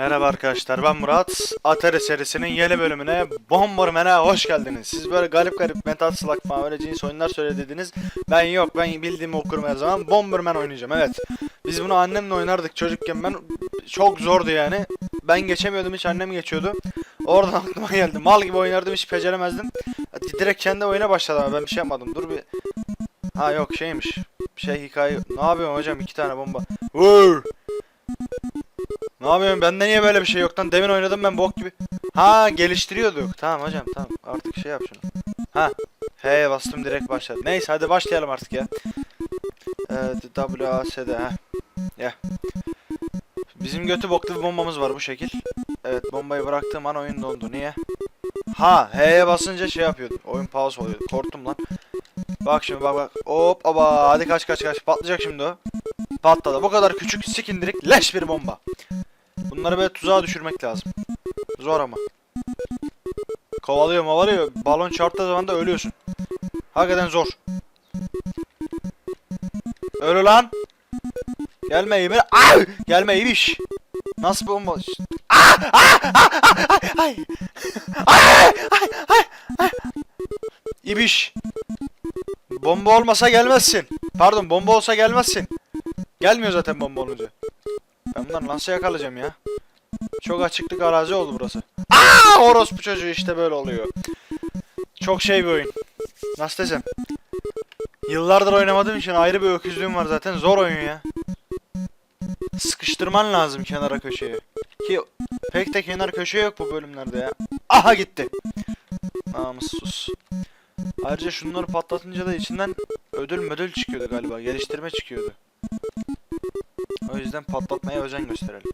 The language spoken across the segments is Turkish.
Merhaba arkadaşlar ben Murat. Atari serisinin yeni bölümüne Bomberman'e hoş geldiniz. Siz böyle garip garip Metal Slug falan öyle cins oyunlar söylediniz. Ben yok ben bildiğimi okurum her zaman. Bomberman oynayacağım evet. Biz bunu annemle oynardık çocukken ben. Çok zordu yani. Ben geçemiyordum hiç annem geçiyordu. Oradan aklıma geldi. Mal gibi oynardım hiç beceremezdim. Direkt kendi oyuna başladım ben bir şey yapmadım. Dur bir. Ha yok şeymiş. Bir şey hikaye. Ne yapıyorsun hocam iki tane bomba. Vur. Ne yapıyorsun? Bende niye böyle bir şey yok lan? Demin oynadım ben bok gibi. Ha geliştiriyorduk. Tamam hocam tamam. Artık şey yap şunu. Ha. He bastım direkt başladı. Neyse hadi başlayalım artık ya. Evet W A S D ha. Ya. Bizim götü boklu bir bombamız var bu şekil. Evet bombayı bıraktığım an oyun dondu. Niye? Ha H'ye basınca şey yapıyordu. Oyun pause oluyordu. Korktum lan. Bak şimdi bak bak. Hop aba hadi kaç kaç kaç. Patlayacak şimdi o. Patladı. Bu kadar küçük sikindirik leş bir bomba. Bunları böyle tuzağa düşürmek lazım. Zor ama. Kovalıyor mavalıyor. Balon çarptığı zaman da ölüyorsun. Hakikaten zor. Ölü lan. Gelme bir. Ay! Gelme iyi iş. Nasıl bomba? Ah! Ah! Ah! Ah! Ay! Ay! Ay! Ay! Ay! İbiş. Bomba olmasa gelmezsin. Pardon bomba olsa gelmezsin. Gelmiyor zaten bomba olunca. Ben bunları nasıl yakalayacağım ya? Çok açıklık arazi oldu burası. Aa, orospu çocuğu işte böyle oluyor. Çok şey bir oyun. Nasıl desem? Yıllardır oynamadığım için ayrı bir öküzlüğüm var zaten. Zor oyun ya. Sıkıştırman lazım kenara köşeye. Ki pek de kenar köşe yok bu bölümlerde ya. Aha gitti. Namussuz. Ayrıca şunları patlatınca da içinden ödül mödül çıkıyordu galiba. Geliştirme çıkıyordu. O yüzden patlatmaya özen gösterelim.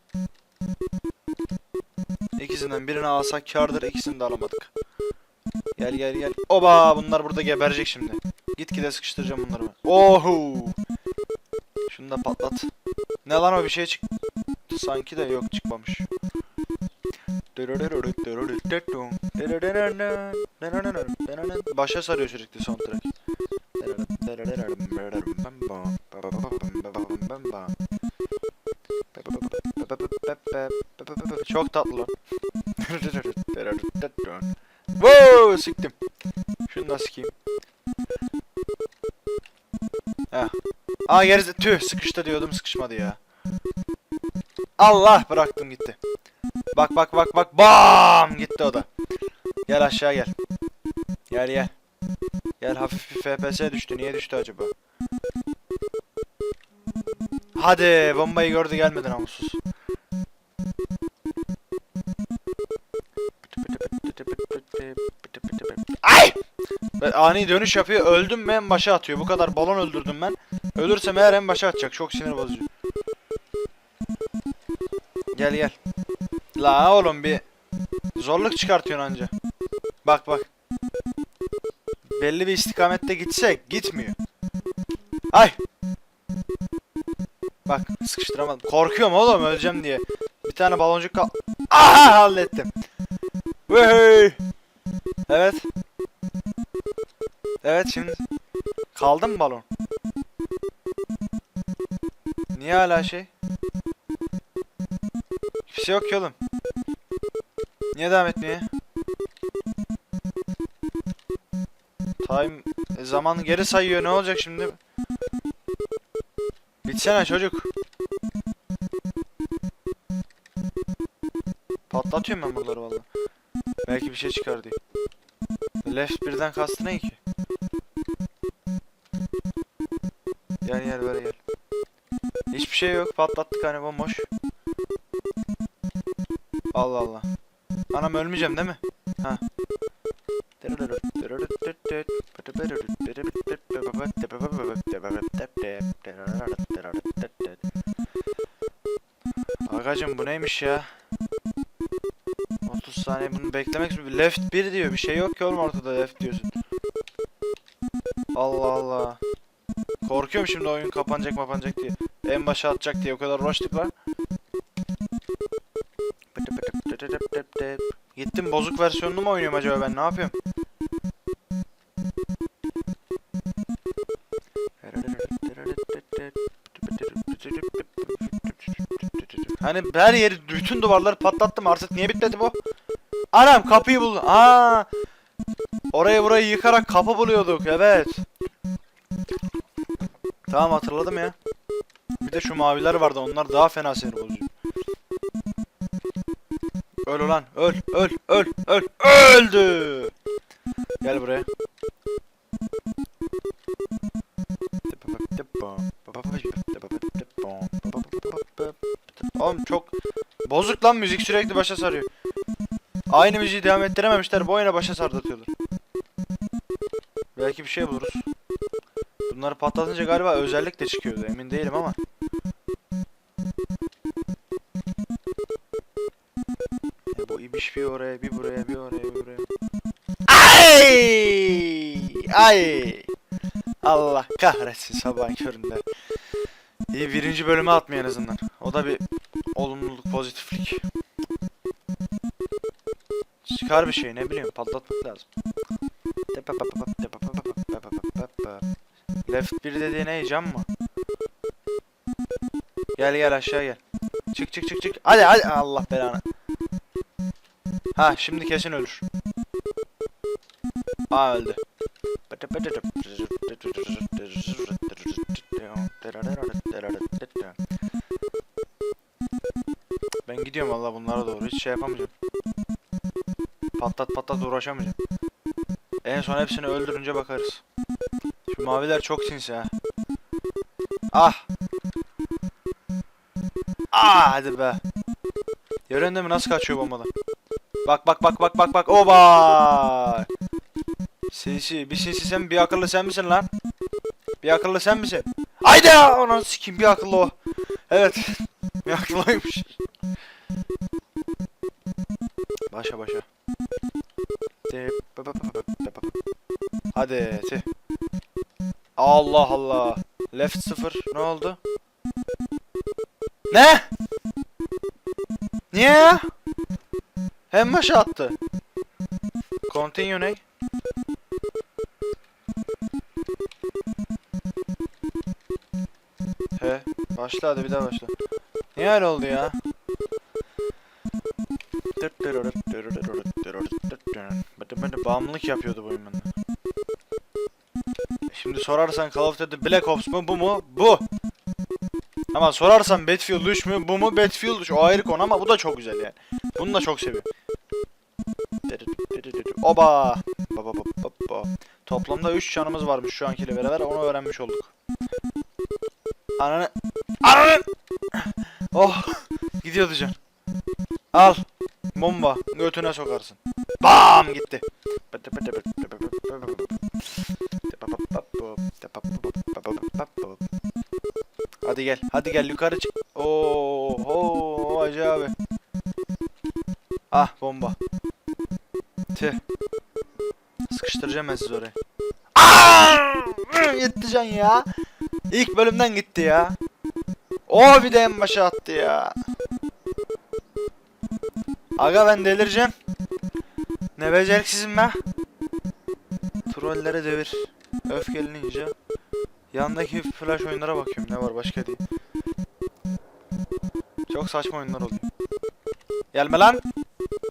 İkisinden birini alsak kardır, ikisini de alamadık. Gel gel gel. Oba bunlar burada geberecek şimdi. Gitgide sıkıştıracağım bunları ben. Oho! Şunu da patlat. Ne lan o bir şey çık. Sanki de yok çıkmamış. Başa sarıyor sürekli soundtrack. Çok tatlı. Wow, siktim. Şunu da sikeyim. Heh. Aa gerisi tüh sıkıştı diyordum sıkışmadı ya. Allah bıraktım gitti. Bak bak bak bak bam gitti o da. Gel aşağı gel. Gel gel. Gel hafif bir FPS düştü. Niye düştü acaba? Hadi bombayı gördü gelmedi namussuz. Ay! Ve ani dönüş yapıyor. Öldüm mü en başa atıyor. Bu kadar balon öldürdüm ben. Ölürsem eğer en başa atacak. Çok sinir bozucu. Gel gel. La oğlum bir zorluk çıkartıyorsun anca. Bak bak. Belli bir istikamette gitsek gitmiyor. Ay. Bak sıkıştıramadım. Korkuyorum oğlum öleceğim diye. Bir tane baloncuk kal... Aha hallettim. Vey. Evet. Evet şimdi. Kaldı mı balon? Niye hala şey? Hiçbir şey yok ki oğlum. Niye devam etmiyor? Time e, zaman geri sayıyor ne olacak şimdi? Bitsene çocuk. Patlatıyorum ben buraları valla. Belki bir şey çıkar diye. Left birden kastı ne ki? Gel gel böyle gel. Hiçbir şey yok patlattık hani bomboş. Allah Allah. Anam ölmeyeceğim değil mi? Neymiş ya? 30 saniye bunu beklemek left 1 diyor bir şey yok ki oğlum ortada left diyorsun. Allah Allah. Korkuyorum şimdi oyun kapanacak mapanacak diye. En başa atacak diye o kadar uğraştık lan. Gittim bozuk versiyonunu mu oynuyorum acaba ben ne yapıyorum? Hani her yeri bütün duvarları patlattım artık niye bitmedi bu? Anam kapıyı buldum. Aa! Orayı burayı yıkarak kapı buluyorduk evet. Tamam hatırladım ya. Bir de şu maviler vardı onlar daha fena sinir bozucu. Öl ulan öl öl öl öl öldü. Gel buraya. Oğlum çok bozuk lan müzik sürekli başa sarıyor. Aynı müziği devam ettirememişler bu oyuna başa sardatıyorlar. Belki bir şey buluruz. Bunları patlatınca galiba özellik de çıkıyordu emin değilim ama. Ya bu ibiş bir oraya bir buraya bir oraya bir buraya. Ay! Ay! Allah kahretsin sabahın köründe. İyi birinci bölüme atmıyor en azından. O da bir pozitiflik. Çıkar bir şey ne bileyim patlatmak lazım. Left 1 dediği ne cam mı? Gel gel aşağı gel. Çık çık çık çık. Hadi hadi Allah belanı. Ha şimdi kesin ölür. Aa öldü. Gidiyorum valla bunlara doğru hiç şey yapamayacağım. Patlat patlat uğraşamayacağım. En son hepsini öldürünce bakarız. Şu maviler çok sinsi ha. Ah. Ah hadi be. Görüyorsun mi nasıl kaçıyor bombadan? Bak bak bak bak bak bak. Oba. Sinsi. Bir sinsi sen bir akıllı sen misin lan? Bir akıllı sen misin? Haydi ya onu sikim bir akıllı o. Evet. bir akıllıymış. Hadi tih. Allah Allah. Left 0 ne oldu? Ne? Niye? Hem başa attı. Continue ne? He, başla hadi bir daha başla. Niye öyle oldu ya? Bağımlılık yapıyordu bu oyun bende. Sorarsan Call of Duty Black Ops mu bu mu? Bu. Ama sorarsan Battlefield 3 mü bu mu? Battlefield 3 o ayrı konu ama bu da çok güzel yani. Bunu da çok seviyorum. Oba. Baba baba baba. Toplamda 3 canımız varmış şu ankiyle beraber onu öğrenmiş olduk. Ananı Ananı Oh gidiyordu can. Al. Bomba götüne sokarsın. Bam gitti. Hadi gel. Hadi gel yukarı çık. Oo, Hacı abi. Ah bomba. Tüh. Sıkıştıracağım ben sizi oraya. Gitti can ya. İlk bölümden gitti ya. O bir de en başa attı ya. Aga ben delireceğim. Ne beceriksizim be. Trollere devir. Öfkelenince. Yandaki flash oyunlara bakıyorum ne var başka değil. Çok saçma oyunlar oluyor. Gelme lan.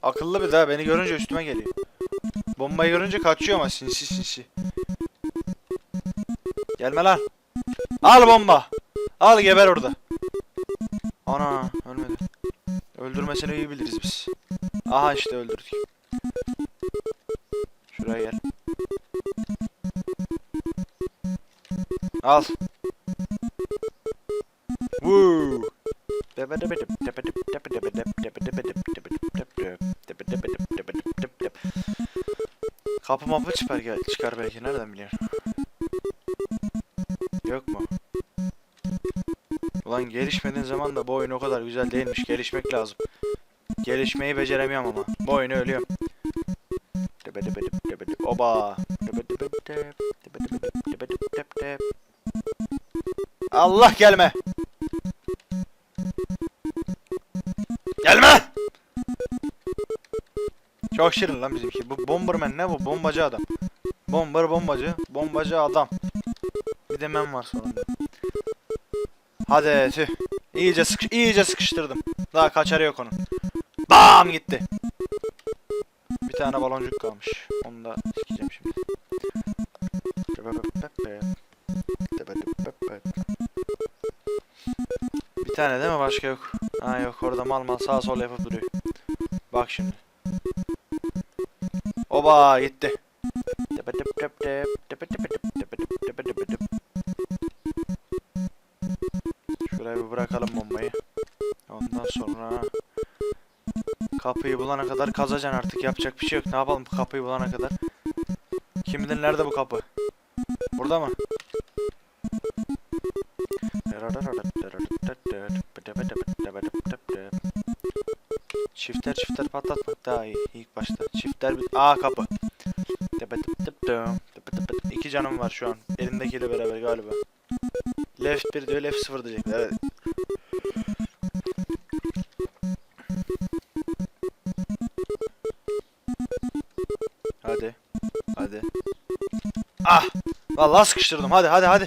Akıllı bir daha beni görünce üstüme geliyor. Bombayı görünce kaçıyor ama sinsi sinsi. Gelme lan. Al bomba. Al geber orada. Ana ölmedi. Öldürmesini iyi biliriz biz. Aha işte öldürdük. Şuraya gel. Al. Woo. Kapı mapı çıkar gel çıkar belki nereden biliyorsun? Yok mu? Ulan gelişmediğin zaman da bu oyun o kadar güzel değilmiş. Gelişmek lazım. Gelişmeyi beceremiyorum ama. Bu oyunu ölüyorum. Oba. Allah gelme. Gelme. Çok şirin lan bizimki. Bu Bomberman ne bu? Bombacı adam. Bomber bombacı. Bombacı adam. Bir de men var sonunda. Hadi tüh. İyice sıkış iyice sıkıştırdım. Daha kaçarı yok onun. Bam gitti. Bir tane baloncuk kalmış. Onu da sikeceğim şimdi. Tane değil mi? Başka yok. Ha yok orada mal mal sağ sol yapıp duruyor. Bak şimdi. Oba gitti. Şuraya bir bırakalım bombayı. Ondan sonra kapıyı bulana kadar kazacaksın artık yapacak bir şey yok. Ne yapalım kapıyı bulana kadar? Kim bilir nerede bu kapı? Burada mı? Aa kapı. İki canım var şu an. Elindekiyle beraber galiba. Left 1 diyor left 0 diyecekler. Evet. Hadi. Hadi. Ah! Vallahi sıkıştırdım. Hadi hadi hadi.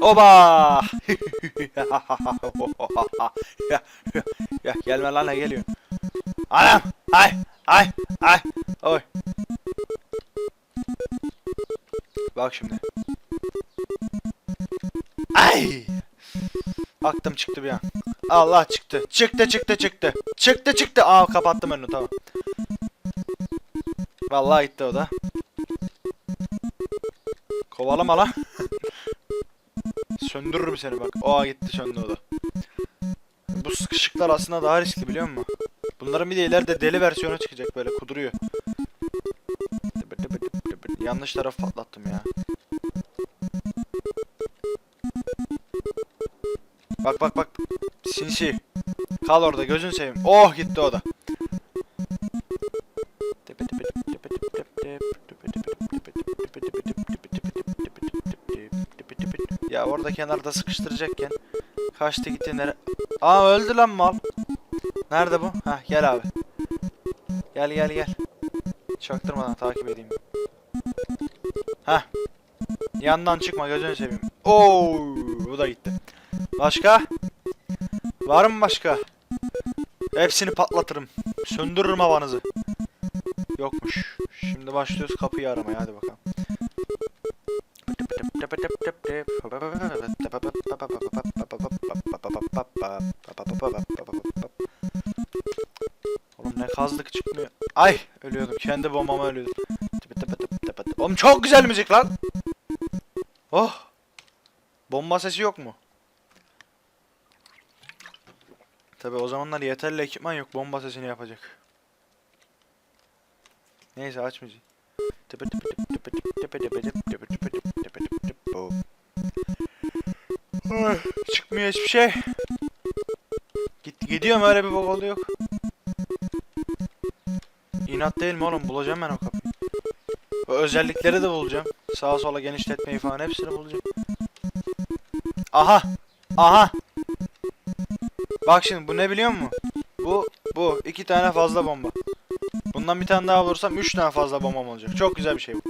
Oba! ya, ya gelme lan ne geliyorsun? Anam! Ay! Ay! Ay! Oy! Bak şimdi. Ay! Aklım çıktı bir an. Allah çıktı. Çıktı çıktı çıktı. Çıktı çıktı. Aa kapattım önünü tamam. Vallahi gitti o da. Kovalama lan. Söndürürüm seni bak. Aa gitti söndü o da. Bu sıkışıklar aslında daha riskli biliyor musun? Bunların bir de ileride deli versiyonu çıkacak böyle kuduruyor. Yanlış taraf patlattım ya. Bak bak bak. Sinsi. Kal orada gözün seveyim. Oh gitti o da. Ya orada kenarda sıkıştıracakken kaçtı gitti nere? Aa öldü lan mal. Nerede bu? Hah gel abi. Gel gel gel. Çaktırmadan takip edeyim. Hah. Yandan çıkma gözünü seveyim. Oo, bu da gitti. Başka? Var mı başka? Hepsini patlatırım. Söndürürüm havanızı. Yokmuş. Şimdi başlıyoruz kapıyı aramaya hadi bakalım. Oğlum ne kazdık çıkmıyor. Ay ölüyordum. Kendi bombama ölüyordum. Oğlum çok güzel müzik lan. Oh. Bomba sesi yok mu? Tabi o zamanlar yeterli ekipman yok. Bomba sesini yapacak. Neyse aç müziği. Çıkmıyor hiçbir şey. Git gidiyorum öyle bir bok yok. İnat değil mi oğlum? Bulacağım ben o kapıyı. O özellikleri de bulacağım. Sağa sola genişletmeyi falan hepsini bulacağım. Aha! Aha! Bak şimdi bu ne biliyor musun? Bu, bu. iki tane fazla bomba. Bundan bir tane daha bulursam üç tane fazla bombam olacak. Çok güzel bir şey bu.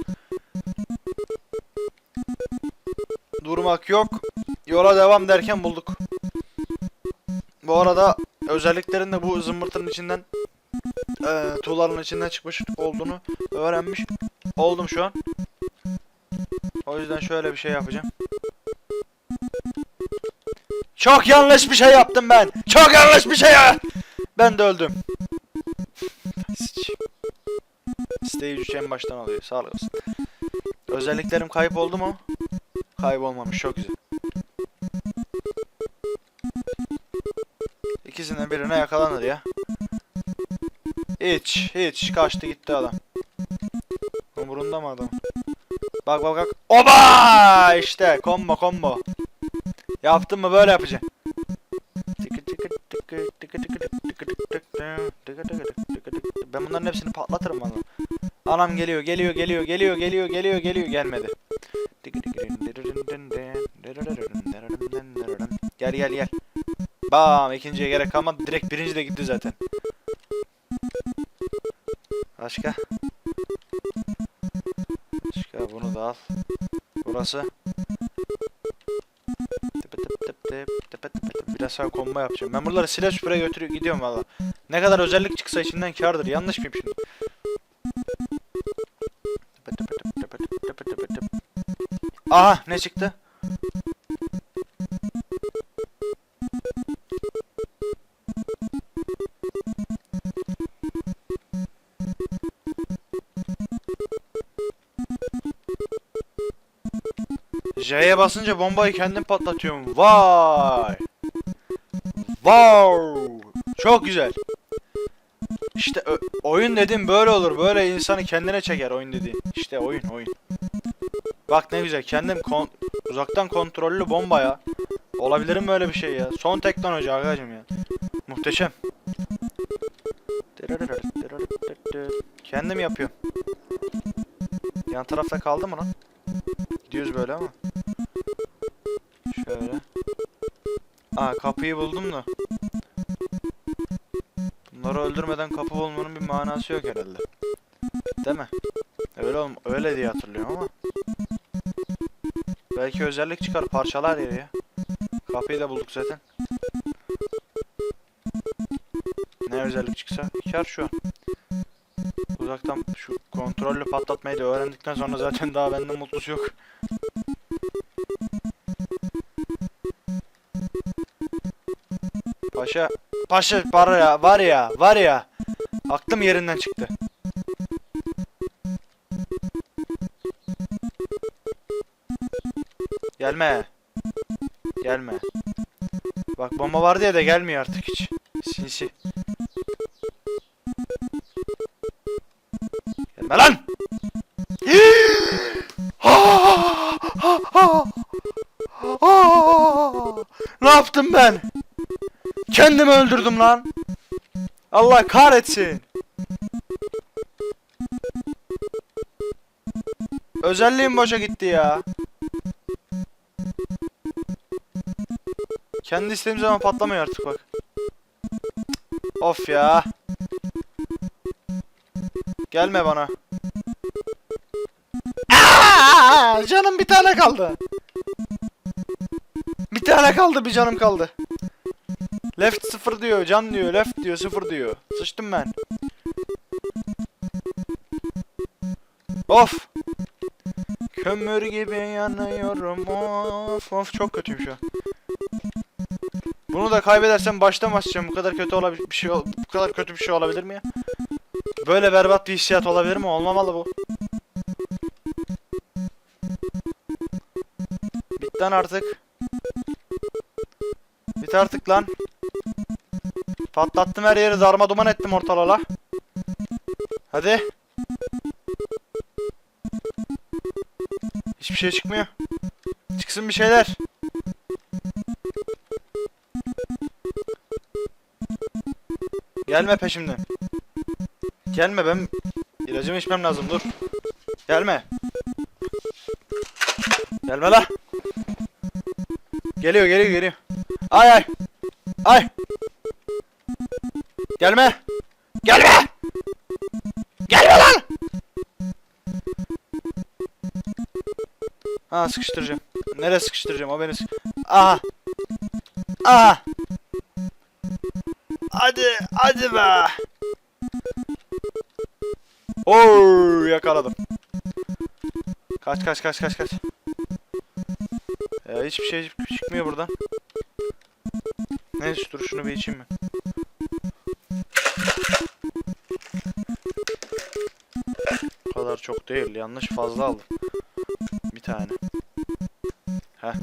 Durmak yok. Yola devam derken bulduk. Bu arada özelliklerin de bu zımbırtının içinden eee tuğların içinden çıkmış olduğunu öğrenmiş oldum şu an. O yüzden şöyle bir şey yapacağım. Çok yanlış bir şey yaptım ben. Çok yanlış bir şey ya. Ben de öldüm. Stage 3 en baştan alıyor. Sağlık olsun. Özelliklerim kayıp oldu mu? Kaybolmamış. Çok güzel. İkisinden birine yakalanır ya. Hiç, hiç. Kaçtı gitti adam. Umurunda mı adam? Bak bak bak. Oba! İşte combo combo. Yaptın mı böyle yapacaksın. Ben bunların hepsini patlatırım valla. Anam geliyor, geliyor, geliyor, geliyor, geliyor, geliyor, geliyor, gelmedi. Gel gel gel. Bam ikinciye gerek kalmadı. Direkt birinci de gitti zaten. Başka? Başka bunu da al. Burası. Tıpı tıp. Biraz daha combo yapacağım. Ben buraları silah süpüre götürüyor gidiyorum valla. Ne kadar özellik çıksa içinden kardır. Yanlış mıyım şimdi? Aha ne çıktı? J'ye basınca bombayı kendim patlatıyorum. Vay! Wow! Çok güzel. İşte oyun dedim böyle olur. Böyle insanı kendine çeker oyun dediğin. İşte oyun oyun. Bak ne güzel. Kendim kon- uzaktan kontrollü bomba ya. Olabilir mi böyle bir şey ya? Son teknoloji arkadaşım ya. Muhteşem. Kendim yapıyorum. Yan tarafta kaldı mı lan? Gidiyoruz böyle ama. Şöyle. Aa kapıyı buldum da. Bunları öldürmeden kapı bulmanın bir manası yok herhalde. Değil mi? Öyle olm öyle diye hatırlıyorum ama. Belki özellik çıkar parçalar yeri ya. Kapıyı da bulduk zaten. Ne özellik çıksa kar şu an. Uzaktan şu kontrollü patlatmayı da öğrendikten sonra zaten daha benden mutlusu yok. Paşa, paşa var ya, var ya, var ya. Aklım yerinden çıktı. Gelme. Gelme. Bak bomba var diye de gelmiyor artık hiç. Sinsi. Gelme lan! ne yaptım ben? Kendimi öldürdüm lan. Allah kahretsin. Özelliğim boşa gitti ya. Kendi istediğim zaman patlamıyor artık bak. Of ya. Gelme bana. Aa, canım bir tane kaldı. Bir tane kaldı bir canım kaldı. Left sıfır diyor, can diyor, left diyor, sıfır diyor. Sıçtım ben. Of. Kömür gibi yanıyorum. Of of çok kötüyüm şu an. Bunu da kaybedersem baştan başlayacağım. Bu kadar kötü olabilir bir şey bu kadar kötü bir şey olabilir mi ya? Böyle berbat bir hissiyat olabilir mi? Olmamalı bu. Bit lan artık. Bit artık lan. Patlattım her yeri darma duman ettim ortalığa. Hadi. Hiçbir şey çıkmıyor. Çıksın bir şeyler. Gelme peşimden. Gelme ben ilacımı içmem lazım dur. Gelme. Gelme la. Geliyor geliyor geliyor. Ay ay. Ay. Gelme. Gelme. Gelme lan. Ha sıkıştıracağım. Nereye sıkıştıracağım o beni sık- Aha. Aha. Hadi hadi be. Oo yakaladım. Kaç kaç kaç kaç kaç. Ya hiçbir şey çık- çıkmıyor buradan. Neyse dur şunu bir içeyim ben. Değil. Yanlış fazla aldım. Bir tane. Heh.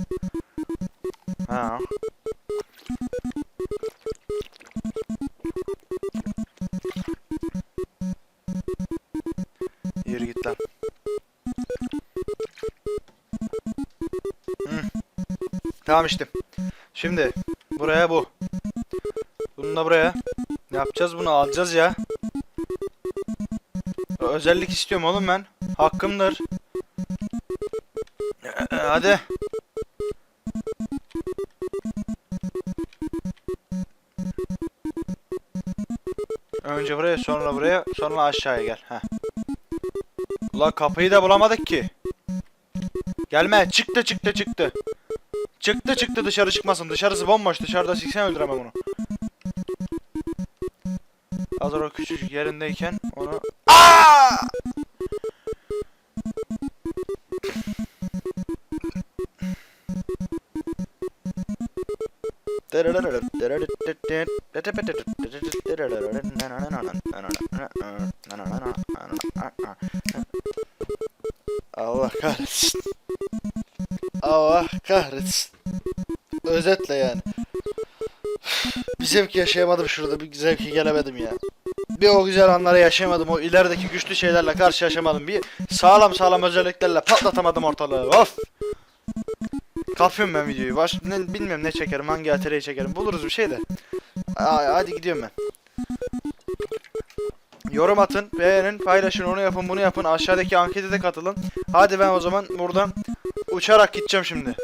Ha. Yürü git lan. Hı. Tamam işte. Şimdi buraya bu. Bunu da buraya. Yapacağız bunu alacağız ya. Özellik istiyorum oğlum ben. Hakkımdır. Ee, Hadi. Önce buraya sonra buraya sonra aşağıya gel. Heh. Ulan kapıyı da bulamadık ki. Gelme çıktı çıktı çıktı. Çıktı çıktı dışarı çıkmasın. Dışarısı bomboş. Dışarıda siksen öldüremem onu. Hazır o küçücük yerindeyken Allah kahretsin. Allah kahretsin. Özetle yani. Bir zevki yaşayamadım şurada. Bir zevki gelemedim ya. Bir o güzel anları yaşayamadım. O ilerideki güçlü şeylerle karşı yaşamadım. Bir sağlam sağlam özelliklerle patlatamadım ortalığı. Of. Kapıyorum ben videoyu. Baş, ne, bilmiyorum ne çekerim. Hangi atereyi çekerim. Buluruz bir şey de. Hadi gidiyorum ben. Yorum atın, beğenin, paylaşın, onu yapın, bunu yapın. Aşağıdaki ankete de katılın. Hadi ben o zaman buradan uçarak gideceğim şimdi.